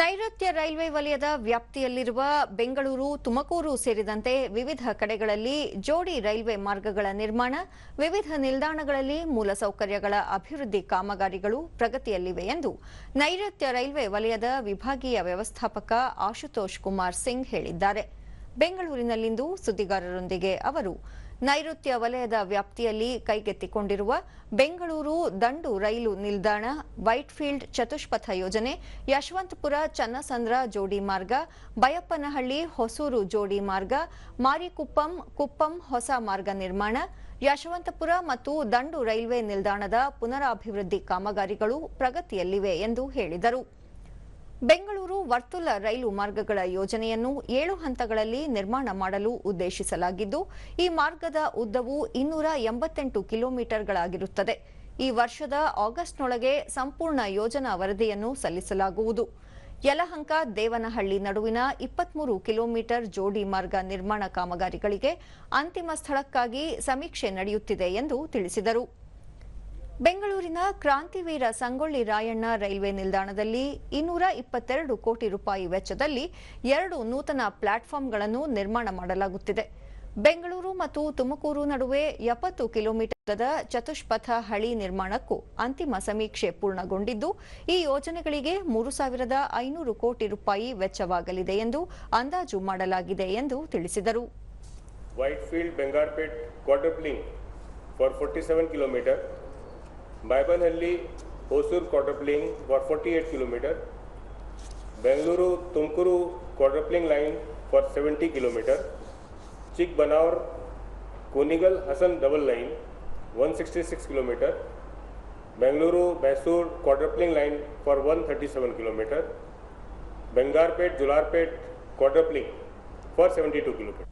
ನೈಋತ್ಯ ರೈಲ್ವೆ ವಲಯದ ವ್ಯಾಪ್ತಿಯಲ್ಲಿರುವ ಬೆಂಗಳೂರು ತುಮಕೂರು ಸೇರಿದಂತೆ ವಿವಿಧ ಕಡೆಗಳಲ್ಲಿ ಜೋಡಿ ರೈಲ್ವೆ ಮಾರ್ಗಗಳ ನಿರ್ಮಾಣ ವಿವಿಧ ನಿಲ್ದಾಣಗಳಲ್ಲಿ ಮೂಲಸೌಕರ್ಯಗಳ ಅಭಿವೃದ್ಧಿ ಕಾಮಗಾರಿಗಳು ಪ್ರಗತಿಯಲ್ಲಿವೆ ಎಂದು ನೈಋತ್ಯ ರೈಲ್ವೆ ವಲಯದ ವಿಭಾಗೀಯ ವ್ಯವಸ್ಥಾಪಕ ಆಶುತೋಷ್ ಕುಮಾರ್ ಸಿಂಗ್ ಹೇಳಿದ್ದಾರೆ ಬೆಂಗಳೂರಿನಲ್ಲಿಂದು ಸುದ್ದಿಗಾರರೊಂದಿಗೆ ಅವರು ನೈಋತ್ಯ ವಲಯದ ವ್ಯಾಪ್ತಿಯಲ್ಲಿ ಕೈಗೆತ್ತಿಕೊಂಡಿರುವ ಬೆಂಗಳೂರು ದಂಡು ರೈಲು ನಿಲ್ದಾಣ ವೈಟ್ಫೀಲ್ಡ್ ಚತುಷ್ಪಥ ಯೋಜನೆ ಯಶವಂತಪುರ ಚನ್ನಸಂದ್ರ ಜೋಡಿ ಮಾರ್ಗ ಬಯಪ್ಪನಹಳ್ಳಿ ಹೊಸೂರು ಜೋಡಿ ಮಾರ್ಗ ಮಾರಿಕುಪ್ಪಂ ಕುಪ್ಪಂ ಹೊಸ ಮಾರ್ಗ ನಿರ್ಮಾಣ ಯಶವಂತಪುರ ಮತ್ತು ದಂಡು ರೈಲ್ವೆ ನಿಲ್ದಾಣದ ಪುನರಾಭಿವೃದ್ಧಿ ಕಾಮಗಾರಿಗಳು ಪ್ರಗತಿಯಲ್ಲಿವೆ ಎಂದು ಹೇಳಿದರು ಬೆಂಗಳೂರು ವರ್ತುಲ ರೈಲು ಮಾರ್ಗಗಳ ಯೋಜನೆಯನ್ನು ಏಳು ಹಂತಗಳಲ್ಲಿ ನಿರ್ಮಾಣ ಮಾಡಲು ಉದ್ದೇಶಿಸಲಾಗಿದ್ದು ಈ ಮಾರ್ಗದ ಉದ್ದವು ಇನ್ನೂರ ಎಂಬತ್ತೆಂಟು ಕಿಲೋಮೀಟರ್ಗಳಾಗಿರುತ್ತದೆ ಈ ವರ್ಷದ ಆಗಸ್ಟ್ನೊಳಗೆ ಸಂಪೂರ್ಣ ಯೋಜನಾ ವರದಿಯನ್ನು ಸಲ್ಲಿಸಲಾಗುವುದು ಯಲಹಂಕ ದೇವನಹಳ್ಳಿ ನಡುವಿನ ಇಪ್ಪತ್ಮೂರು ಕಿಲೋಮೀಟರ್ ಜೋಡಿ ಮಾರ್ಗ ನಿರ್ಮಾಣ ಕಾಮಗಾರಿಗಳಿಗೆ ಅಂತಿಮ ಸ್ಥಳಕ್ಕಾಗಿ ಸಮೀಕ್ಷೆ ನಡೆಯುತ್ತಿದೆ ಎಂದು ತಿಳಿಸಿದರು ಬೆಂಗಳೂರಿನ ಕ್ರಾಂತಿವೀರ ಸಂಗೊಳ್ಳಿ ರಾಯಣ್ಣ ರೈಲ್ವೆ ನಿಲ್ದಾಣದಲ್ಲಿ ಇನ್ನೂರ ಇಪ್ಪತ್ತೆರಡು ಕೋಟಿ ರೂಪಾಯಿ ವೆಚ್ಚದಲ್ಲಿ ಎರಡು ನೂತನ ಪ್ಲಾಟ್ಫಾರ್ಮ್ಗಳನ್ನು ನಿರ್ಮಾಣ ಮಾಡಲಾಗುತ್ತಿದೆ ಬೆಂಗಳೂರು ಮತ್ತು ತುಮಕೂರು ನಡುವೆ ಎಪ್ಪತ್ತು ಕಿಲೋಮೀಟರ್ದ ಚತುಷ್ಪಥ ಹಳಿ ನಿರ್ಮಾಣಕ್ಕೂ ಅಂತಿಮ ಸಮೀಕ್ಷೆ ಪೂರ್ಣಗೊಂಡಿದ್ದು ಈ ಯೋಜನೆಗಳಿಗೆ ಮೂರು ಸಾವಿರದ ಐನೂರು ಕೋಟಿ ರೂಪಾಯಿ ವೆಚ್ಚವಾಗಲಿದೆ ಎಂದು ಅಂದಾಜು ಮಾಡಲಾಗಿದೆ ಎಂದು ತಿಳಿಸಿದರು forty 47 kilometre Baibanhalli-Hosur quadrupling for 48 km, Bengaluru-Tumkuru quadrupling line for 70 km, Chickbanaur-Konigal-Hassan double line 166 km, Bengaluru-Mysore quadrupling line for 137 km, Bengarpet-Jularpet quadrupling for 72 km.